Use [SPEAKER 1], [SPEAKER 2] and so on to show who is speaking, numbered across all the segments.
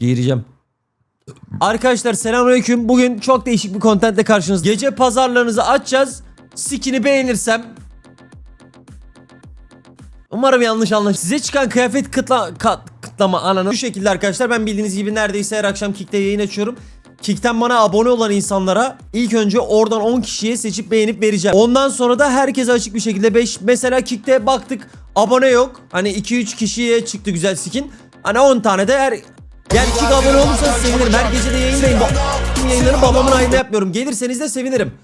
[SPEAKER 1] Giyireceğim. Arkadaşlar selamünaleyküm. Bugün çok değişik bir kontentle karşınızda. Gece pazarlarınızı açacağız. Skin'i beğenirsem Umarım yanlış anlaş. Size çıkan kıyafet kıtla kat, kıtlama ananı. Şu şekilde arkadaşlar ben bildiğiniz gibi neredeyse her akşam Kick'te yayın açıyorum. Kick'ten bana abone olan insanlara ilk önce oradan 10 kişiye seçip beğenip vereceğim. Ondan sonra da herkese açık bir şekilde 5 mesela Kick'te baktık abone yok. Hani 2-3 kişiye çıktı güzel skin. Hani 10 tane de her yani Kick abone olursanız sevinirim. Her gece de yayındayım. Bu yayınları babamın ayında yapmıyorum. Gelirseniz de sevinirim.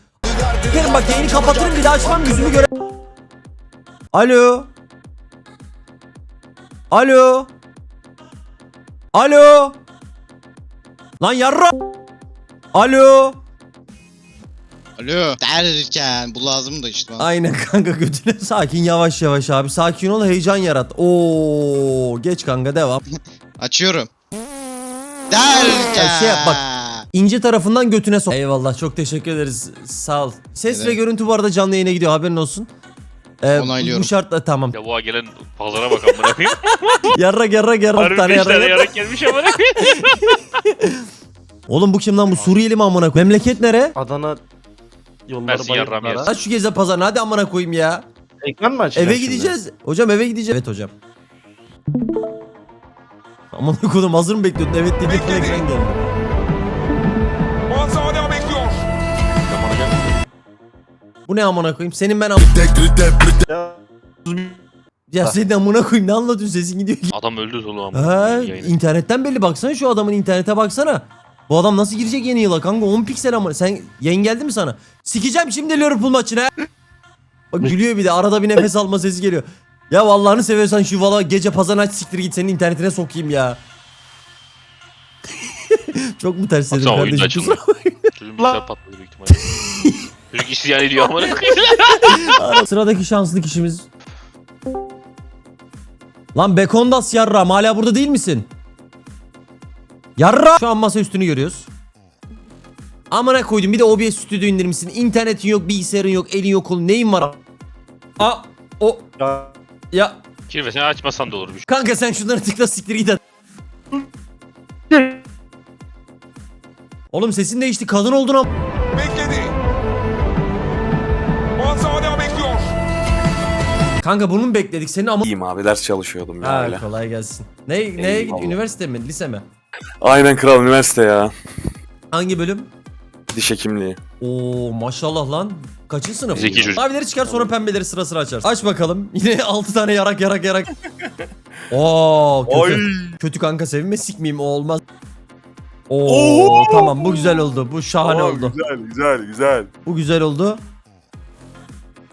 [SPEAKER 1] Gelin bak yayını kapatırım bir daha açmam yüzümü göre. Alo. Alo. Alo. Lan yarra. Alo.
[SPEAKER 2] Alo derken bu lazım da işte bana.
[SPEAKER 1] Aynen kanka götüne sakin yavaş yavaş abi. Sakin ol heyecan yarat. Oo geç kanka devam.
[SPEAKER 2] Açıyorum. Derken.
[SPEAKER 1] Ya şey yap bak. İnce tarafından götüne sok. Eyvallah çok teşekkür ederiz. Sağ ol. Ses
[SPEAKER 2] Evet.
[SPEAKER 1] ve görüntü bu arada canlı yayına gidiyor haberin olsun. Ee,
[SPEAKER 2] Onaylıyorum.
[SPEAKER 1] Bu şartla tamam.
[SPEAKER 3] Ya bu gelen pazara bak amına koyayım.
[SPEAKER 1] Yarrak yarrak yarrak
[SPEAKER 3] Harbi
[SPEAKER 1] tane
[SPEAKER 3] 5
[SPEAKER 1] yarrak.
[SPEAKER 3] tane
[SPEAKER 1] yarrak.
[SPEAKER 3] yarak gelmiş amına koyayım.
[SPEAKER 1] Oğlum bu kim lan bu Suriyeli mi amına koyayım? Memleket nere?
[SPEAKER 4] Adana yolları
[SPEAKER 3] Mersin yarram.
[SPEAKER 1] Aç şu geze pazarını hadi amına koyayım ya.
[SPEAKER 4] Ekran mı açacaksın
[SPEAKER 1] Eve
[SPEAKER 4] şimdi?
[SPEAKER 1] gideceğiz. Hocam eve gideceğiz. Evet hocam. Aman okudum hazır mı bekliyordun? Evet dedi. Ekran geldi.
[SPEAKER 5] Manzara bekliyor.
[SPEAKER 1] Bu ne amına koyayım? Senin ben am...
[SPEAKER 4] Ya,
[SPEAKER 1] Ya senin amına koyayım ne anlatıyorsun sesin gidiyor.
[SPEAKER 3] Adam öldü oğlum amına
[SPEAKER 1] Ha, internetten belli baksana şu adamın internete baksana. Bu adam nasıl girecek yeni yıla kanka 10 piksel ama sen yayın geldi mi sana? Sikeceğim şimdi Liverpool maçına. Bak gülüyor bir de arada bir nefes alma sesi geliyor. Ya Allah'ını seviyorsan şu valla gece pazar aç siktir git senin internetine sokayım ya. Çok mu ters dedim kardeşim?
[SPEAKER 3] açıldı. Çocuğun bilgisayar patladı büyük ihtimalle. Çocuk isyan ediyor amına koyayım.
[SPEAKER 1] Sıradaki şanslı kişimiz. Lan Bekondas yarram hala burada değil misin? Yarra. Şu an masa üstünü görüyoruz. Amına koydum bir de OBS stüdyo indirmişsin. İnternetin yok, bilgisayarın yok, elin yok, kolun neyin var? A o
[SPEAKER 4] ya,
[SPEAKER 1] ya
[SPEAKER 3] Kirvesini açmasan da olur bir şey.
[SPEAKER 1] kanka sen şunları tıkla siktir git hadi. Oğlum sesin değişti kadın oldun am.
[SPEAKER 5] Bekledi. Manzara bekliyor.
[SPEAKER 1] Kanka bunu mu bekledik seni ama...
[SPEAKER 6] İyiyim abi ders çalışıyordum ya
[SPEAKER 1] Ha
[SPEAKER 6] öyle.
[SPEAKER 1] kolay gelsin. Ne, neye
[SPEAKER 6] Eyvallah.
[SPEAKER 1] gidiyor? Üniversite mi? Lise mi?
[SPEAKER 6] Aynen kral üniversite ya.
[SPEAKER 1] Hangi bölüm?
[SPEAKER 6] Diş hekimliği.
[SPEAKER 1] Oo maşallah lan. Kaçıncı sınıf?
[SPEAKER 3] Zeki çocuk.
[SPEAKER 1] Mavileri çıkar sonra pembeleri sıra sıra açarsın. Aç bakalım. Yine 6 tane yarak yarak yarak. Oo kötü. Kötü kanka sevinme sikmeyeyim o olmaz. Oo, tamam bu güzel oldu. Bu şahane oldu.
[SPEAKER 6] Güzel güzel güzel.
[SPEAKER 1] Bu güzel oldu.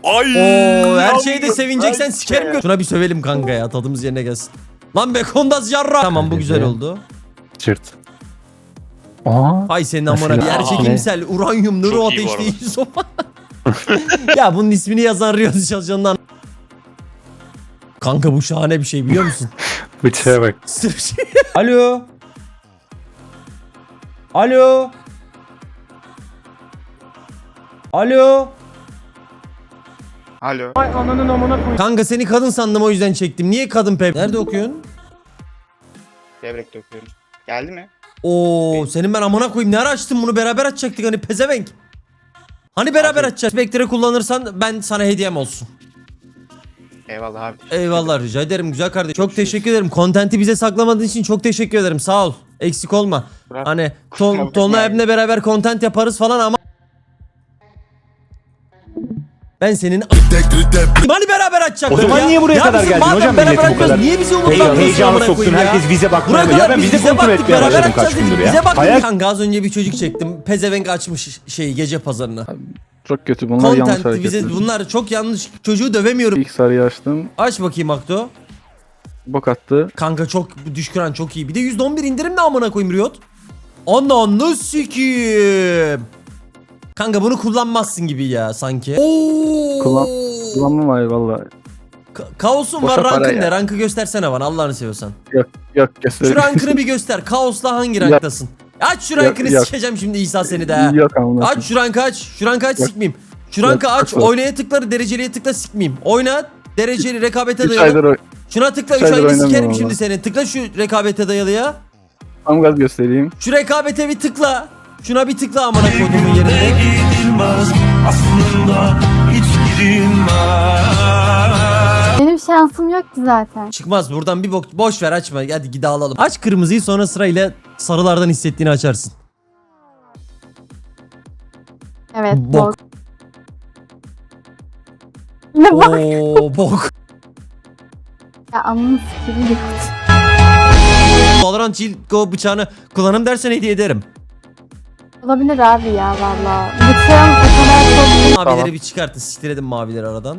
[SPEAKER 6] Ay.
[SPEAKER 1] Oo her şeyde sevineceksen
[SPEAKER 6] ay
[SPEAKER 1] sikerim.
[SPEAKER 6] be.
[SPEAKER 1] gö- Şuna bir sövelim kanka ya tadımız yerine gelsin. Lan Bekondaz yarra. Tamam bu güzel oldu.
[SPEAKER 7] Çırt. Aa.
[SPEAKER 1] Hay senin amına bir
[SPEAKER 7] Mesela-
[SPEAKER 1] yerçekimsel uranyum nöro
[SPEAKER 3] Çok iyi bu
[SPEAKER 1] ateşli izoman. ya bunun ismini yazan Rio çalışanından. Kanka bu şahane bir şey biliyor musun?
[SPEAKER 7] Bıçağa bak.
[SPEAKER 1] Sırf şey. Alo. Alo. Alo.
[SPEAKER 2] Alo.
[SPEAKER 1] Kanka seni kadın sandım o yüzden çektim. Niye kadın pep? Nerede okuyorsun?
[SPEAKER 8] Devrekte okuyorum. Geldi mi?
[SPEAKER 1] Oo senin ben amına koyayım ne ara açtın bunu beraber açacaktık hani pezevenk. Hani beraber açacağız. Spectre kullanırsan ben sana hediyem olsun.
[SPEAKER 8] Eyvallah abi.
[SPEAKER 1] Eyvallah rica ederim güzel kardeşim. Çok teşekkür ederim. Kontenti bize saklamadığın için çok teşekkür ederim. Sağ ol. Eksik olma.
[SPEAKER 8] Bırak.
[SPEAKER 1] Hani ton, tonla
[SPEAKER 8] abi.
[SPEAKER 1] abimle beraber kontent yaparız falan ama ben senin Hani beraber açacaktık
[SPEAKER 7] O zaman
[SPEAKER 1] ya.
[SPEAKER 7] niye buraya
[SPEAKER 1] Ya
[SPEAKER 7] kadar
[SPEAKER 1] bizim
[SPEAKER 7] geldin
[SPEAKER 1] madem
[SPEAKER 7] hocam
[SPEAKER 1] beraber
[SPEAKER 7] milleti bu
[SPEAKER 1] açacağız,
[SPEAKER 7] kadar?
[SPEAKER 1] Niye bizi
[SPEAKER 7] Hey,
[SPEAKER 1] umutlandırıyorsun
[SPEAKER 7] heyecanı
[SPEAKER 1] amına
[SPEAKER 7] soktun.
[SPEAKER 1] koyayım ya?
[SPEAKER 7] Herkes bize
[SPEAKER 1] Buraya
[SPEAKER 7] bakmaya
[SPEAKER 1] kadar
[SPEAKER 7] Ya ben
[SPEAKER 1] biz
[SPEAKER 7] bize
[SPEAKER 1] bize
[SPEAKER 7] kontrol
[SPEAKER 1] baktık
[SPEAKER 7] etmeye
[SPEAKER 1] beraber
[SPEAKER 7] başladım kaç
[SPEAKER 1] açacağız dedik.
[SPEAKER 7] gündür ya.
[SPEAKER 1] Bize baktık.
[SPEAKER 7] Hayal
[SPEAKER 1] Kanka az önce bir çocuk çektim. Pezevenk açmış şeyi gece pazarına.
[SPEAKER 9] Çok kötü bunlar yanlış
[SPEAKER 1] Content
[SPEAKER 9] hareketler.
[SPEAKER 1] bize bunlar çok yanlış. Çocuğu dövemiyorum.
[SPEAKER 9] İlk sarıyı açtım.
[SPEAKER 1] Aç bakayım Akto.
[SPEAKER 9] Bok attı.
[SPEAKER 1] Kanka çok düşküren çok iyi. Bir de %11 indirim de amına koyayım Riot. Ananı sikiyim. Kanka bunu kullanmazsın gibi ya sanki. Oo.
[SPEAKER 9] Kullan- Kullanmam abi valla.
[SPEAKER 1] Ka- kaosun
[SPEAKER 9] Boşa
[SPEAKER 1] var
[SPEAKER 9] para
[SPEAKER 1] rankın
[SPEAKER 9] ya.
[SPEAKER 1] ne? Rankı göstersene bana Allah'ını seviyorsan.
[SPEAKER 9] Yok yok
[SPEAKER 1] Şu
[SPEAKER 9] göster.
[SPEAKER 1] rankını bir göster. Kaosla hangi ranktasın? Aç şu rankını
[SPEAKER 9] yok.
[SPEAKER 1] sikeceğim şimdi İsa seni de ha.
[SPEAKER 9] Yok amına.
[SPEAKER 1] Aç şu rankı aç. Şu rankı aç
[SPEAKER 9] Yok.
[SPEAKER 1] sikmeyeyim. Şu rankı
[SPEAKER 9] Yok,
[SPEAKER 1] aç.
[SPEAKER 9] yok.
[SPEAKER 1] Oynaya tıkları dereceliye tıkla sikmeyeyim. Oyna. Dereceli rekabete
[SPEAKER 9] 3
[SPEAKER 1] dayalı.
[SPEAKER 9] aydır
[SPEAKER 1] Şuna tıkla
[SPEAKER 9] Üç
[SPEAKER 1] 3
[SPEAKER 9] aydır
[SPEAKER 1] ayda sikerim şimdi seni. Tıkla şu rekabete dayalıya.
[SPEAKER 9] Tam gaz göstereyim.
[SPEAKER 1] Şu rekabete bir tıkla. Şuna bir tıkla amına koyduğumun yerine.
[SPEAKER 10] Benim şansım yok ki zaten.
[SPEAKER 1] Çıkmaz buradan bir bok boş ver açma. Hadi gidi alalım. Aç kırmızıyı sonra sırayla sarılardan hissettiğini açarsın.
[SPEAKER 10] Evet.
[SPEAKER 1] Bok.
[SPEAKER 10] Bok. Ne bok
[SPEAKER 1] Oo bok.
[SPEAKER 10] ya bir kutu.
[SPEAKER 1] Valorant Go bıçağını kullanım dersen hediye ederim.
[SPEAKER 10] Olabilir abi ya valla. Bıçağım o kadar çok
[SPEAKER 1] Mavileri bir çıkartın. Siktir edin mavileri aradan.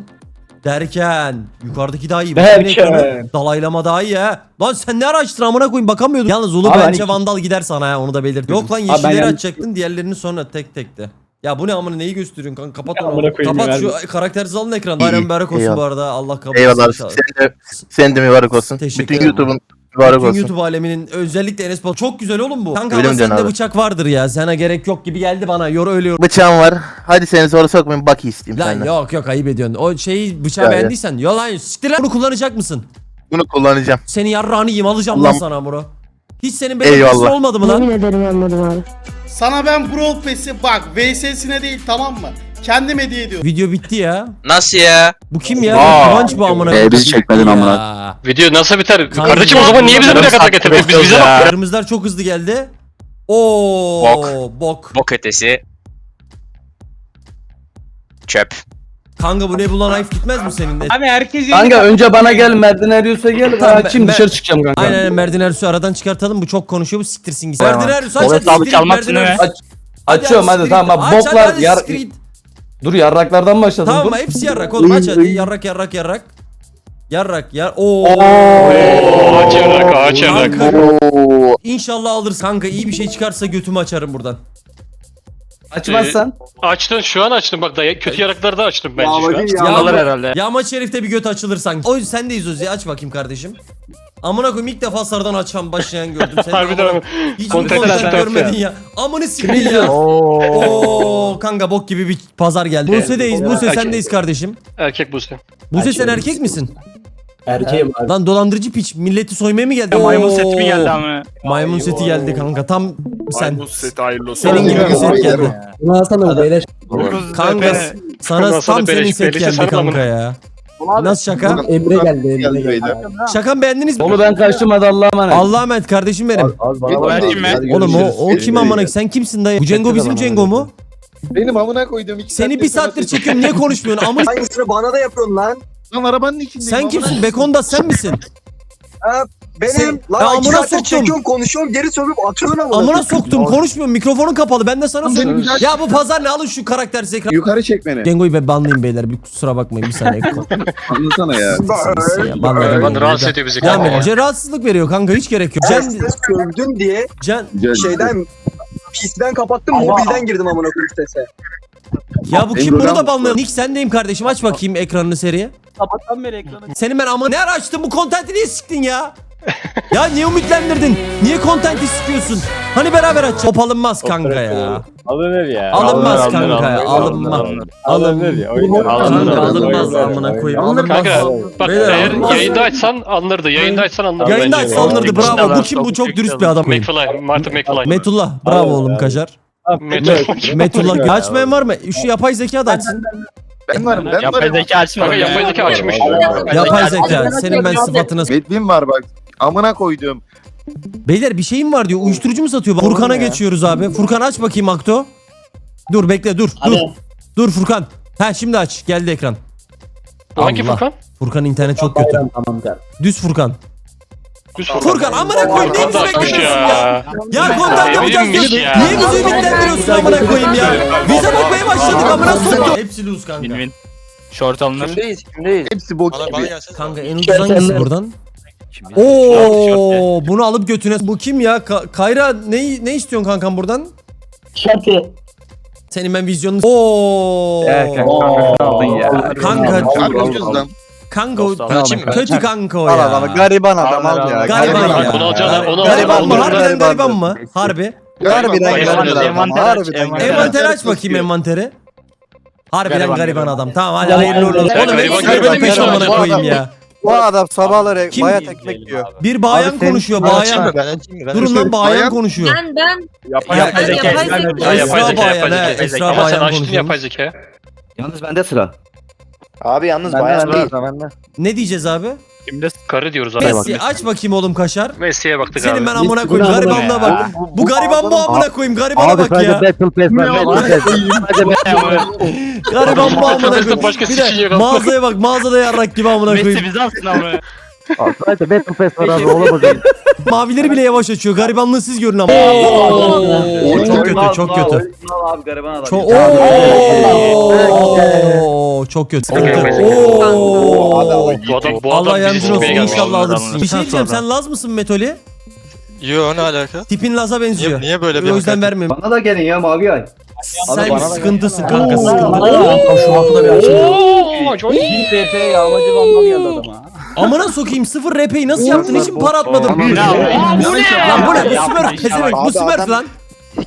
[SPEAKER 1] Derken yukarıdaki daha iyi. Derken.
[SPEAKER 9] Derken.
[SPEAKER 1] Dalaylama daha iyi ha. Lan sen ne araştır amına koyayım bakamıyordum. Yalnız Ulu
[SPEAKER 9] Abi
[SPEAKER 1] bence
[SPEAKER 9] hani-
[SPEAKER 1] vandal gider sana ya onu da belirttim. Yok lan
[SPEAKER 9] ben
[SPEAKER 1] yeşilleri
[SPEAKER 9] yani-
[SPEAKER 1] açacaktın diğerlerini sonra tek tekte. Ya bu ne amına neyi gösteriyorsun kanka kapat
[SPEAKER 9] Ya
[SPEAKER 1] onu.
[SPEAKER 9] amına koyayım
[SPEAKER 1] Kapat
[SPEAKER 9] ya.
[SPEAKER 1] şu karaktersiz alın ekranı. Bayram mübarek olsun
[SPEAKER 11] eyvallah.
[SPEAKER 1] bu arada. Allah kabul etsin
[SPEAKER 11] Eyvallah.
[SPEAKER 1] inşallah.
[SPEAKER 11] Sen de, sen de mübarek olsun.
[SPEAKER 1] Teşekkür
[SPEAKER 11] Bütün
[SPEAKER 1] ederim.
[SPEAKER 11] YouTube'un mübarek
[SPEAKER 1] Bütün
[SPEAKER 11] olsun.
[SPEAKER 1] YouTube aleminin özellikle Enes Batur. Çok güzel oğlum bu. Kanka
[SPEAKER 11] Öyle
[SPEAKER 1] ama
[SPEAKER 11] mi diyorsun
[SPEAKER 1] sende
[SPEAKER 11] abi?
[SPEAKER 1] bıçak vardır ya. Sana gerek yok gibi geldi bana. Yor öyle yor.
[SPEAKER 11] Bıçağım var. Hadi seni sonra sokmayayım bak isteyeyim
[SPEAKER 1] Lan
[SPEAKER 11] senden.
[SPEAKER 1] yok yok ayıp ediyorsun. O şeyi bıçağı
[SPEAKER 11] Ya, ya.
[SPEAKER 1] beğendiysen. Yo lan siktir lan bunu kullanacak mısın?
[SPEAKER 11] Bunu kullanacağım.
[SPEAKER 1] Senin yarrağını yiyeyim alacağım lan
[SPEAKER 11] Ulan-
[SPEAKER 1] sana bro. Hiç senin benim
[SPEAKER 11] Eyvallah.
[SPEAKER 1] olmadı mı lan?
[SPEAKER 10] ederim anladım abi.
[SPEAKER 12] Sana ben Brawl Pass'i bak VS'sine değil tamam mı? Kendim hediye ediyorum.
[SPEAKER 1] Video bitti ya.
[SPEAKER 3] Nasıl ya?
[SPEAKER 1] Bu kim ya?
[SPEAKER 11] Aa.
[SPEAKER 1] Kıvanç bu amına.
[SPEAKER 9] Ee, bizi çekmedin amına.
[SPEAKER 3] Video nasıl biter?
[SPEAKER 1] Kanka-
[SPEAKER 3] Kardeşim o zaman niye bizi buraya kadar getirdin? Biz bize bak.
[SPEAKER 1] Kırmızılar çok hızlı geldi. Oo
[SPEAKER 3] Bok.
[SPEAKER 1] bok.
[SPEAKER 3] Bok ötesi. Çöp.
[SPEAKER 1] Kanka bu ne bulan ayıp gitmez mi senin de?
[SPEAKER 12] Abi herkes
[SPEAKER 9] Kanka önce bana gel Merdan Eriyorsa gel. Ben
[SPEAKER 1] Tamam,
[SPEAKER 9] açayım
[SPEAKER 1] ben-
[SPEAKER 9] dışarı çıkacağım kanka.
[SPEAKER 1] Aynen aynen Merdin Ersoy'u aradan çıkartalım. Bu çok konuşuyor bu siktirsin gitsin. Merdin Ersoy aç hadi
[SPEAKER 11] alıp
[SPEAKER 1] siktir git
[SPEAKER 11] çalmazsın
[SPEAKER 1] Merdin. Ersoy.
[SPEAKER 9] Açıyorum hadi, tamam bak
[SPEAKER 1] Aç,
[SPEAKER 9] boklar
[SPEAKER 1] hadi,
[SPEAKER 9] yar... Dur yarraklardan başladım
[SPEAKER 1] Tamam
[SPEAKER 9] dur.
[SPEAKER 1] Hepsi yarrak oğlum aç hadi. Yarrak yarrak yarrak. Yarrak yar. Oo.
[SPEAKER 3] Aç yarrak, aç yarrak.
[SPEAKER 11] Oo.
[SPEAKER 1] İnşallah alırız kanka. İyi bir şey çıkarsa götümü açarım buradan.
[SPEAKER 9] Açmazsan.
[SPEAKER 3] Açtın şu an açtın bak da kötü yarakları da açtım bence şu an.
[SPEAKER 1] Ya,
[SPEAKER 3] Alır
[SPEAKER 1] bu-
[SPEAKER 3] herhalde.
[SPEAKER 1] Yağma Şerif'te bir göt açılır sanki. O yüzden sendeyiz Özü. Aç bakayım kardeşim. Amına koyayım ilk defa sarıdan açan başlayan gördüm seni.
[SPEAKER 3] Harbiden ama.
[SPEAKER 1] Hiç
[SPEAKER 3] zaten
[SPEAKER 1] görmedin ya. Amını siktir ya. Oo kanka bok gibi bir pazar geldi. Buse'deyiz. Buse
[SPEAKER 3] Erkek.
[SPEAKER 1] sendeyiz kardeşim.
[SPEAKER 3] Erkek bu sen.
[SPEAKER 1] Buse sen erkek misin?
[SPEAKER 9] Erkeğim abi.
[SPEAKER 1] Lan dolandırıcı piç. Milleti soymaya mı geldi?
[SPEAKER 12] maymun seti mi geldi ama?
[SPEAKER 1] Maymun seti geldi kanka. Tam sen.
[SPEAKER 6] Maymun seti hayırlı olsun.
[SPEAKER 1] Senin gibi bir set geldi.
[SPEAKER 9] Bunu alsana beyler.
[SPEAKER 1] Kanka sana tam senin set geldi kanka
[SPEAKER 3] amına.
[SPEAKER 1] Ya. Nasıl şaka?
[SPEAKER 9] Emre geldi Emre geldi.
[SPEAKER 1] Şakam beğendiniz mi?
[SPEAKER 9] Onu ben kaçtım hadi Allah'a emanet.
[SPEAKER 1] Allah'a emanet kardeşim benim. Oğlum o, o kim amına sen kimsin dayı? Bu Cengo bizim Cengo mu?
[SPEAKER 11] Benim amına koydum iki
[SPEAKER 1] Seni bir saattir çekiyorum niye konuşmuyorsun? Amına
[SPEAKER 11] Aynısını bana da yapıyorsun lan. Lan arabanın içindeyim.
[SPEAKER 1] sen kimsin? Bekonda sen misin?
[SPEAKER 11] Benim.
[SPEAKER 1] Ya amına soktum.
[SPEAKER 11] konuşuyorum geri sövüp atıyorsun ama.
[SPEAKER 1] Amına soktum konuşmuyorum mikrofonun kapalı ben de sana söyleyeyim. Ya bu pazar ne alın şu karaktersiz ekran.
[SPEAKER 11] Yukarı çek beni.
[SPEAKER 1] Cengo'yu ben banlayayım beyler bir kusura bakmayın bir saniye.
[SPEAKER 11] Anlasana ya.
[SPEAKER 1] Banladım.
[SPEAKER 3] Lan rahatsız ediyor bizi
[SPEAKER 1] Devam
[SPEAKER 3] kanka.
[SPEAKER 1] edin. Rahatsızlık veriyor kanka hiç gerek yok. Can,
[SPEAKER 11] sövdün diye
[SPEAKER 1] can,
[SPEAKER 11] şeyden pisten kapattım mobilden girdim amına koyayım sese.
[SPEAKER 1] ya bu kim bunu da banlayalım. Nick sendeyim kardeşim aç bakayım ekranını seriye.
[SPEAKER 9] Sabahtan beri ekranı.
[SPEAKER 1] Senin ben ama ne ara açtın bu kontenti niye siktin ya? Ya niye ümitlendirdin? Niye kontenti sikiyorsun? Hani beraber aç. Top alınmaz kanka ya.
[SPEAKER 9] Alınır ya.
[SPEAKER 1] Alınmaz kanka ya. Alınmaz. Alınmaz. Kanka alınmaz amına koyayım. Alınmaz.
[SPEAKER 3] Kanka bak
[SPEAKER 1] Beyler,
[SPEAKER 3] eğer
[SPEAKER 1] alınmaz.
[SPEAKER 3] yayında açsan alınırdı. Yayında açsan alınırdı.
[SPEAKER 1] Yayında
[SPEAKER 3] bence.
[SPEAKER 1] aç salınırdı bravo. Bu kim bu çok dürüst bir adam.
[SPEAKER 3] McFly. Martin McFly.
[SPEAKER 1] Metullah bravo oğlum Kajar.
[SPEAKER 3] Metullah.
[SPEAKER 1] Metullah açmayan var mı? Şu yapay zeka da açsın.
[SPEAKER 11] Ben varım ben
[SPEAKER 12] Yapay zeka açma.
[SPEAKER 3] Kanka yapay zeka açmış.
[SPEAKER 1] Yapay zeka. Senin ben sıfatına...
[SPEAKER 11] Medvin var bak. Amına koydum.
[SPEAKER 1] Beyler bir şeyim var diyor. Uyuşturucu mu satıyor? Furkan'a geçiyoruz abi. Furkan aç bakayım Akto. Dur bekle dur. Dur. Dur Furkan. Ha şimdi aç. Geldi ekran.
[SPEAKER 3] Hangi
[SPEAKER 1] Allah.
[SPEAKER 3] Furkan?
[SPEAKER 1] Furkan internet çok kötü. Düz Furkan.
[SPEAKER 3] Düz
[SPEAKER 1] Furkan amına koyayım ne
[SPEAKER 3] Furkan
[SPEAKER 1] bizi bekliyorsun ya?
[SPEAKER 3] ya.
[SPEAKER 1] Ya kontak yapacağız diyor.
[SPEAKER 3] ya.
[SPEAKER 1] Niye bizi ümitlendiriyorsun amına koyayım ya? Bize bakmaya başladık amına soktum. Hepsi lose kanka.
[SPEAKER 12] Short alınır.
[SPEAKER 11] Kimdeyiz kimdeyiz? Hepsi bok gibi.
[SPEAKER 1] Kanka en ucuz hangisi buradan? Oo, bunu alıp götüne. Bu kim ya? Ka- Kayra ne ne istiyorsun kankam buradan? Senin ben vizyonunu... Oo.
[SPEAKER 9] Erkek kanka aldın ya.
[SPEAKER 1] Kanka,
[SPEAKER 11] Harbi ucuz lan.
[SPEAKER 1] kanka
[SPEAKER 3] mı?
[SPEAKER 1] kötü kanka o ya.
[SPEAKER 11] Gariban adam al ya.
[SPEAKER 1] Gariban ya.
[SPEAKER 3] bunu alacağına onu
[SPEAKER 1] Gariban mı? Harbiden gariban mı? Harbi.
[SPEAKER 11] Harbiden gariban adam.
[SPEAKER 12] envanter aç,
[SPEAKER 1] bakayım envanteri. Harbiden gariban, adam. Tamam hadi hayırlı uğurlu Oğlum
[SPEAKER 3] gariban
[SPEAKER 1] hepsi
[SPEAKER 3] gariban
[SPEAKER 1] gariban peş
[SPEAKER 3] gariban
[SPEAKER 1] amına koyayım ya.
[SPEAKER 11] Bu adam sabahları
[SPEAKER 1] Kim?
[SPEAKER 11] bayat ekmek yiyor.
[SPEAKER 1] Bir bayan
[SPEAKER 11] Abi sen-
[SPEAKER 1] konuşuyor
[SPEAKER 11] Ben
[SPEAKER 1] bayan.
[SPEAKER 11] mı? Ben açayım mı? Ben
[SPEAKER 1] Durun lan bayan konuşuyor.
[SPEAKER 10] Ben ben
[SPEAKER 6] Yapay
[SPEAKER 1] Ya-
[SPEAKER 6] yapay zeka.
[SPEAKER 10] yapay zeka.
[SPEAKER 1] Esra
[SPEAKER 3] yapay zeka,
[SPEAKER 1] bayan,
[SPEAKER 3] yapay
[SPEAKER 1] he,
[SPEAKER 3] zeka.
[SPEAKER 1] Esra
[SPEAKER 3] Ama sen
[SPEAKER 1] bayan
[SPEAKER 3] açtın
[SPEAKER 1] konuşuyor.
[SPEAKER 3] yapay zeka.
[SPEAKER 9] Yalnız bende sıra.
[SPEAKER 11] Abi yalnız bayan değil. Bende.
[SPEAKER 1] Ne diyeceğiz abi?
[SPEAKER 3] Kimde? Karı diyoruz abi.
[SPEAKER 1] Messi aç bakayım oğlum kaşar.
[SPEAKER 3] Messi'ye baktık
[SPEAKER 1] Senin
[SPEAKER 3] abi.
[SPEAKER 1] ben amına koyayım garibanlığa bak. Bu gariban bu amına koyayım garibana bak ya.
[SPEAKER 9] Battle Pass var. Battle Pass.
[SPEAKER 1] Gariban bu amına koyayım. Bir de
[SPEAKER 3] sikecek abi.
[SPEAKER 1] mağazaya bak mağazada yarrak gibi amına koyayım.
[SPEAKER 9] bizi alsın ama. Pass var abi olamaz.
[SPEAKER 1] Mavileri bile yavaş açıyor. Garibanlığı siz görün ama. Oo, çok kötü, çok kötü.
[SPEAKER 9] Abi gariban adam.
[SPEAKER 1] Çok Oo, çok kötü. Sıkıntı. Oo.
[SPEAKER 3] Bu adam bu
[SPEAKER 1] Allah yardımcın olsun. İnşallah alırsın. Bir şey diyeceğim. Sen Laz mısın Metoli?
[SPEAKER 11] Yo ne alaka?
[SPEAKER 1] Tipin Laz'a benziyor.
[SPEAKER 11] Niye böyle
[SPEAKER 1] O yüzden vermiyorum.
[SPEAKER 9] Bana da gelin ya mavi ay.
[SPEAKER 1] Sen
[SPEAKER 11] da
[SPEAKER 1] sıkıntısın kanka sıkıntı.
[SPEAKER 9] Şu hafta bir açayım. 1000 TP yağmacı vandal geldi adama.
[SPEAKER 1] Amına sokayım sıfır RP'yi nasıl yaptın? Hiç mi para atmadın?
[SPEAKER 11] Bir-
[SPEAKER 1] Lan bu ne? Bu Smurf pezevenk. Bu Smurf lan.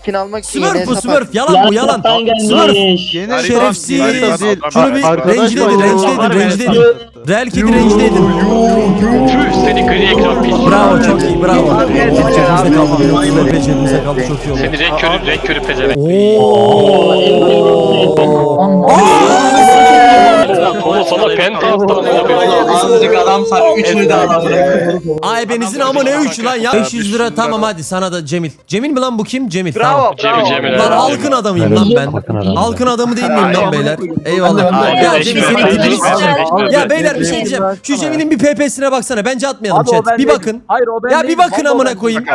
[SPEAKER 11] Skin almak için
[SPEAKER 1] Smurf bu Smurf. Yalan bu yalan. Smurf. Şerefsiz. Şunu bir rencide edin, rencide edin, rencide edin. Real kedi rencide edin.
[SPEAKER 3] Seni gri ekran pil.
[SPEAKER 1] Bravo çok iyi bravo. Cebimizde kaldı. Bir 30 RP cebimizde kaldı çok iyi oldu.
[SPEAKER 3] Seni renk körü, renk körü pezevenk. Oğlum sana penta attım.
[SPEAKER 11] Azıcık adam sana üçünü de adam
[SPEAKER 1] Ay benizin ama ne üçü lan ya. 500 lira tamam hadi sana da Cemil. Cemil mi lan bu kim? Cemil. Tamam.
[SPEAKER 3] Cemil Cemil.
[SPEAKER 1] Lan halkın adamıyım lan ben.
[SPEAKER 7] Halkın adamı.
[SPEAKER 1] Değil miyim lan beyler? Eyvallah. Ya Cemil senin tipini. Ya beyler bir şey diyeceğim. Şu Cemil'in bir PP'sine baksana. Bence atmayalım chat. Bir bakın.
[SPEAKER 9] Hayır o ben
[SPEAKER 1] Ya bir bakın amına koyayım.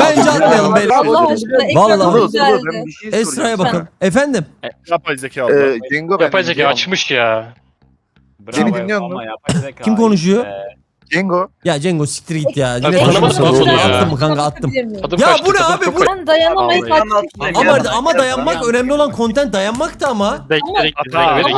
[SPEAKER 1] Bence atmayalım beyler.
[SPEAKER 10] Allah aşkına ekran
[SPEAKER 1] Vallahi.
[SPEAKER 10] güzeldi.
[SPEAKER 1] Esra'ya bakın. Efendim.
[SPEAKER 6] Yapay zeka.
[SPEAKER 3] Yapay zeka açmış ya.
[SPEAKER 11] Seni dinliyorum lan.
[SPEAKER 1] Kim konuşuyor?
[SPEAKER 11] Cengo.
[SPEAKER 1] Ya Cengo siktir git ya. Yine sorunu.
[SPEAKER 3] nasıl ya?
[SPEAKER 1] Attım mı kanka attım.
[SPEAKER 3] Tadım
[SPEAKER 1] Ya
[SPEAKER 3] kaçtı,
[SPEAKER 1] bu ne
[SPEAKER 3] tadım
[SPEAKER 1] abi,
[SPEAKER 3] çok
[SPEAKER 1] bu-
[SPEAKER 10] Ben dayanamayıp
[SPEAKER 1] Ama ama dayanmak önemli olan content dayanmak da ama.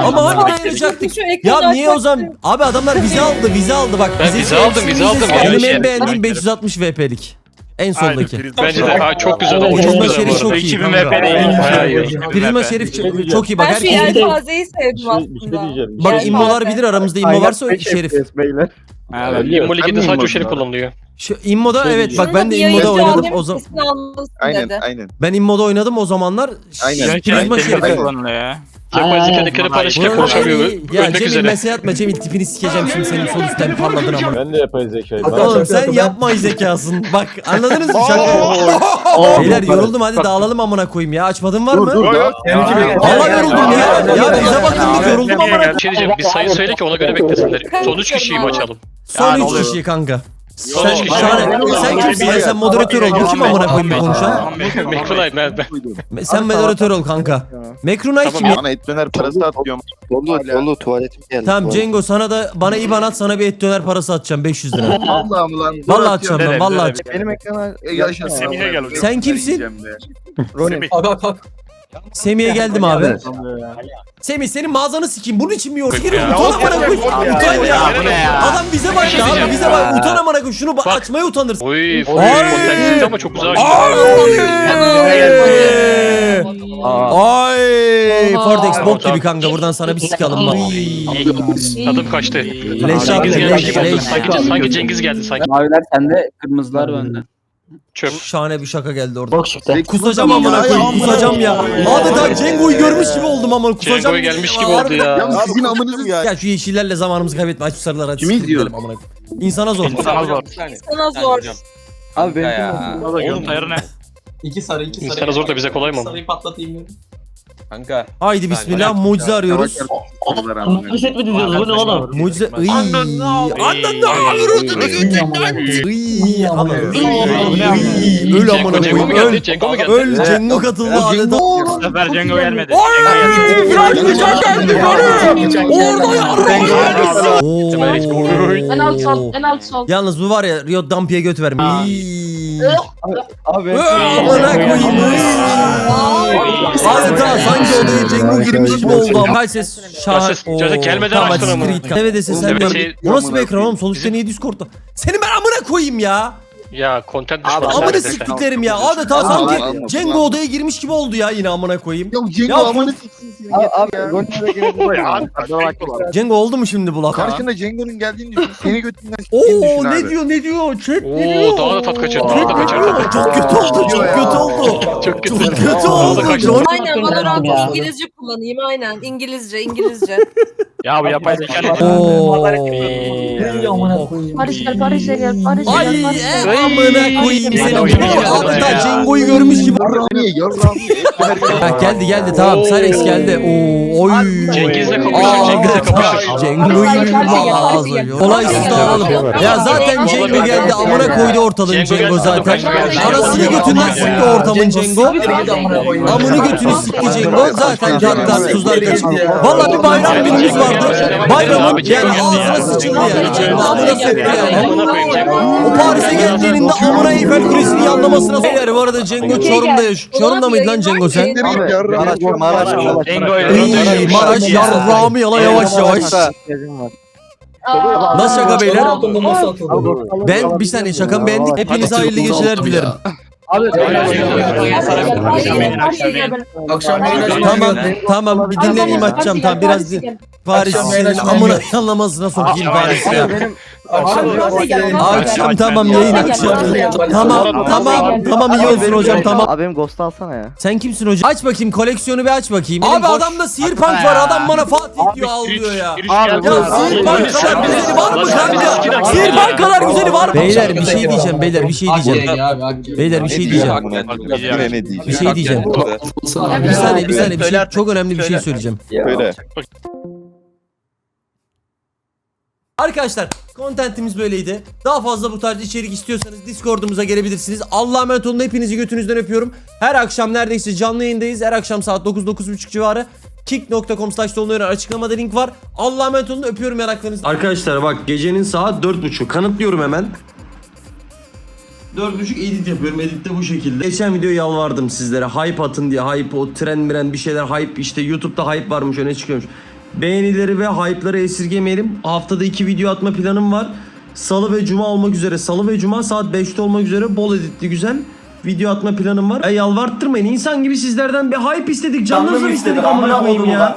[SPEAKER 1] Ama abi dayanacaktık.
[SPEAKER 10] Şu ekranı
[SPEAKER 1] Ya niye o
[SPEAKER 10] açmak
[SPEAKER 1] zaman abi adamlar vize aldı vize aldı bak.
[SPEAKER 3] Ben vize aldım, vize aldım ya.
[SPEAKER 1] Benim
[SPEAKER 3] Şey-
[SPEAKER 1] en beğendiğim 560 VP'lik. En soldaki.
[SPEAKER 3] Bence de ha, çok güzel.
[SPEAKER 1] Prizma
[SPEAKER 3] Çok güzel
[SPEAKER 1] Şerif çok iyi. kanka.
[SPEAKER 3] Bayağı iyi.
[SPEAKER 1] Prizma Şerif çok, çok iyi bak.
[SPEAKER 10] Ben şu
[SPEAKER 1] Herkes bilir.
[SPEAKER 10] yelpazeyi sevdim aslında.
[SPEAKER 1] Bak immolar bilir aramızda immo varsa o Şerif.
[SPEAKER 3] Limbo Ligi'de sadece o şerif kullanılıyor.
[SPEAKER 1] Şu immoda evet bak ben de immoda oynadım o zaman.
[SPEAKER 10] dedi.
[SPEAKER 11] aynen.
[SPEAKER 1] Ben immoda oynadım o zamanlar.
[SPEAKER 11] Aynen.
[SPEAKER 1] Prizma Şerif.
[SPEAKER 3] Yapay
[SPEAKER 1] Buranın en
[SPEAKER 3] konuşamıyor.
[SPEAKER 1] iyi- Ya
[SPEAKER 3] Ölmek
[SPEAKER 1] Cemil
[SPEAKER 3] üzere.
[SPEAKER 1] mesaj atma Cemil tipini sikeceğim şimdi senin sol üstten parladın ama.
[SPEAKER 9] Ben de yapay zekayım.
[SPEAKER 1] Oğlum sen yapmay zekasın. Bak anladınız mı şaka? Beyler yoruldum hadi dağılalım amına koyayım ya. Açmadın var mı? Allah yoruldum ya. Ya bize bakın yoruldum amına.
[SPEAKER 3] Bir şey diyeceğim. Bir sayı söyle ki ona göre beklesinler. Son 3 kişiyi mi açalım?
[SPEAKER 1] Son 3 kişi kanka. Sen,
[SPEAKER 3] üç kişi.
[SPEAKER 1] şahane. sen kimsin ya? Sen moderatör ol. Bu kim amına koyayım konuşan?
[SPEAKER 3] Mekrunay nerede?
[SPEAKER 1] Sen moderatör ol kanka. Mekrunay
[SPEAKER 3] Tamam
[SPEAKER 1] kim ya?
[SPEAKER 11] Bana et döner parası atıyorum. Dolu dolu tuvaletim geldi.
[SPEAKER 1] Tamam Cengo sana da bana IBAN at sana bir et döner parası atacağım 500 lira.
[SPEAKER 11] Vallahi mı lan?
[SPEAKER 1] Vallahi atacağım ben vallahi atacağım.
[SPEAKER 11] Benim ekrana yaşa.
[SPEAKER 6] Semih'e gel hocam.
[SPEAKER 1] Sen kimsin?
[SPEAKER 6] Semih.
[SPEAKER 1] Semih'e geldim abi. Semih senin mağazanı sikeyim. Bunun için mi yok? Sikir utan amına koyayım. Utan ya. Adam bize bak
[SPEAKER 3] şey
[SPEAKER 1] ya.
[SPEAKER 3] diyeceğim.
[SPEAKER 1] Bize bak. Utan amına koyayım. Şunu ba-
[SPEAKER 3] Bak.
[SPEAKER 1] açmaya utanırsın.
[SPEAKER 3] Oy,
[SPEAKER 1] Ay.
[SPEAKER 3] fotoğraf ama çok güzel.
[SPEAKER 1] Ay. Fortex bok gibi kanka. Buradan sana bir sik alın bak.
[SPEAKER 3] Tadım kaçtı.
[SPEAKER 1] Leş attı, leş, leş.
[SPEAKER 3] Sanki, sanki Cengiz geldi sanki.
[SPEAKER 9] Maviler sende, kırmızılar bende.
[SPEAKER 3] Çöp.
[SPEAKER 1] Şahane bir şaka geldi orada. Kusacağım amına koyayım. Kusacağım ya. Adeta Cengo'yu görmüş gibi oldum ama kusacağım.
[SPEAKER 3] Cengo'ya gelmiş gibi oldu ya.
[SPEAKER 11] Sizin amınızı ya.
[SPEAKER 1] Ya şu yeşillerle zamanımızı kaybetme. Aç şu sarıları.
[SPEAKER 11] Kimi izliyorum?
[SPEAKER 1] gidelim amına koyayım. İnsana zor.
[SPEAKER 3] Sana zor.
[SPEAKER 10] Sana zor.
[SPEAKER 9] Abi benim
[SPEAKER 3] İnsana zor da bize kolay mı?
[SPEAKER 11] Kanka.
[SPEAKER 1] Haydi bismillah mucize arıyoruz.
[SPEAKER 11] Ateş etme diyoruz bu ne oğlum?
[SPEAKER 1] Mucize. Iy. Ananı Iy. Ananı. Iy. Öl amına koyayım.
[SPEAKER 3] geldi?
[SPEAKER 1] Öl.
[SPEAKER 3] Geldi?
[SPEAKER 1] Öl Cengo katıldı adeta.
[SPEAKER 9] sefer Cengo gelmedi.
[SPEAKER 10] En alt sol, en alt sol.
[SPEAKER 1] Yalnız bu var ya Riot Dumpy'ye göt verme. Iy.
[SPEAKER 11] Abi.
[SPEAKER 1] Amına koyayım. Adeta sanki odaya Cengo girmiş gibi oldu ama. Hay ses şah.
[SPEAKER 3] ses- çocuk gelmeden
[SPEAKER 1] Tamam
[SPEAKER 3] açtın
[SPEAKER 1] git. Evet ses sen
[SPEAKER 3] Evet,
[SPEAKER 1] gör.
[SPEAKER 3] şey-
[SPEAKER 1] Bu nasıl bir ekran oğlum? Üstte niye Discord'da? Seni ben amına koyayım ya.
[SPEAKER 3] Ya content
[SPEAKER 11] Abi,
[SPEAKER 3] düşmanı.
[SPEAKER 1] Amına
[SPEAKER 3] arkadaşlar.
[SPEAKER 1] siktiklerim ya. Adeta sanki Cengo odaya girmiş gibi oldu ya yine amına koyayım.
[SPEAKER 4] Yok Cengo
[SPEAKER 1] Ya,
[SPEAKER 4] amına siksin seni.
[SPEAKER 11] Abi,
[SPEAKER 1] Cengo oldu mu şimdi bu laf?
[SPEAKER 4] Karşında Cengo'nun geldiğini düşün. Seni götünden
[SPEAKER 1] Oo
[SPEAKER 4] siktiğini düşün abi.
[SPEAKER 1] ne diyor ne diyor? Chat ne diyor?
[SPEAKER 3] Oo daha da tat kaçır. Daha
[SPEAKER 1] Chat
[SPEAKER 3] da
[SPEAKER 1] ne
[SPEAKER 3] kaçır.
[SPEAKER 1] diyor? Çok kötü oldu çok kötü oldu.
[SPEAKER 3] Çok kötü.
[SPEAKER 1] Çok kötü
[SPEAKER 3] Daha da
[SPEAKER 1] oldu. Johnny-
[SPEAKER 13] Aynen Valorant
[SPEAKER 9] Ya.
[SPEAKER 13] İngilizce kullanayım aynen. İngilizce İngilizce.
[SPEAKER 6] Ya bu yapay zeka ne?
[SPEAKER 1] Oo.
[SPEAKER 10] Barış gel Barış gel Barış
[SPEAKER 1] Ay
[SPEAKER 10] gel Barış
[SPEAKER 1] e,
[SPEAKER 10] gel.
[SPEAKER 1] Amına koyayım seni. Bu
[SPEAKER 3] ya.
[SPEAKER 1] Cengo'yu görmüş gibi.
[SPEAKER 4] Yarramiye yarramiye.
[SPEAKER 1] Geldi geldi tamam Sarex geldi. Oo oy.
[SPEAKER 3] Cengiz'le kapışır, Cengiz'le kapışır.
[SPEAKER 1] Cengo'yu lazım. Kolaysız dağılalım. Ya zaten Cengo geldi amına koydu ortalığı
[SPEAKER 3] Cengo geldi,
[SPEAKER 1] zaten.
[SPEAKER 3] Geldi.
[SPEAKER 1] Anasını götünden sıktı ortamın Cengo. Amını götünü sikti Cengo. Zaten tatlar tuzlar kaçırdı. Valla bir bayram günümüz vardı. Bayramın yani ağzına sıçıldı yani Cengo. Amına soktu yani.
[SPEAKER 3] Amına koyayım Cengo.
[SPEAKER 1] O Paris'e geldiğinde amına Eyfel Kulesi'nin yanlamasına Beyler bu arada Cengo Çorum'da yaş. Çorum'da mıydın lan Cengo sen?
[SPEAKER 11] Maraş, Maraş,
[SPEAKER 6] Cengo
[SPEAKER 1] Iy, Maraş. Yarrağımı yala yavaş yavaş. Nasıl şaka beyler? Ben bir saniye şakamı beğendik. Hepinize hayırlı geceler dilerim.
[SPEAKER 11] Akşam
[SPEAKER 1] Tamam tamam. Bir dinleneyim açacağım. Tamam biraz din. Paris senin amına yanlamasına sokayım Paris ya. Akşam tamam yayın akşam. Tamam tamam tamam iyi olsun hocam tamam.
[SPEAKER 11] Abi benim ghost alsana ya.
[SPEAKER 1] Sen kimsin hocam? Aç bakayım koleksiyonu bir aç bakayım. Abi adamda sihirpunk var. Adam bana Fatih diyor al diyor ya. Ya sihirpunk kadar güzeli var mı kanka? Sihirpunk kadar güzeli var mı? Beyler bir şey diyeceğim beyler bir şey diyeceğim. Beyler. bir şey diyeceğim. Bir şey diyeceğim. Bir saniye bir saniye bir şey çok önemli bir şey söyleyeceğim.
[SPEAKER 4] Söyle.
[SPEAKER 1] Arkadaşlar kontentimiz böyleydi. Daha fazla bu tarz içerik istiyorsanız Discord'umuza gelebilirsiniz. Allah'a emanet olun. Hepinizi götünüzden öpüyorum. Her akşam neredeyse canlı yayındayız. Her akşam saat 9-9.30 civarı. Kick.com slash açıklamada link var. Allah'a emanet olun. Öpüyorum yanaklarınızı. Arkadaşlar bak gecenin saat 4.30. Kanıtlıyorum hemen. 4.30 edit yapıyorum. Editte bu şekilde. Geçen video yalvardım sizlere. Hype atın diye. Hype o tren miren bir şeyler hype işte YouTube'da hype varmış öne çıkıyormuş. Beğenileri ve hype'ları esirgemeyelim. Haftada iki video atma planım var. Salı ve cuma olmak üzere. Salı ve cuma saat 5'te olmak üzere. Bol editli güzel video atma planım var. Ya yalvarttırmayın. İnsan gibi sizlerden bir hype istedik. Canınızı istedik amına koyayım ya.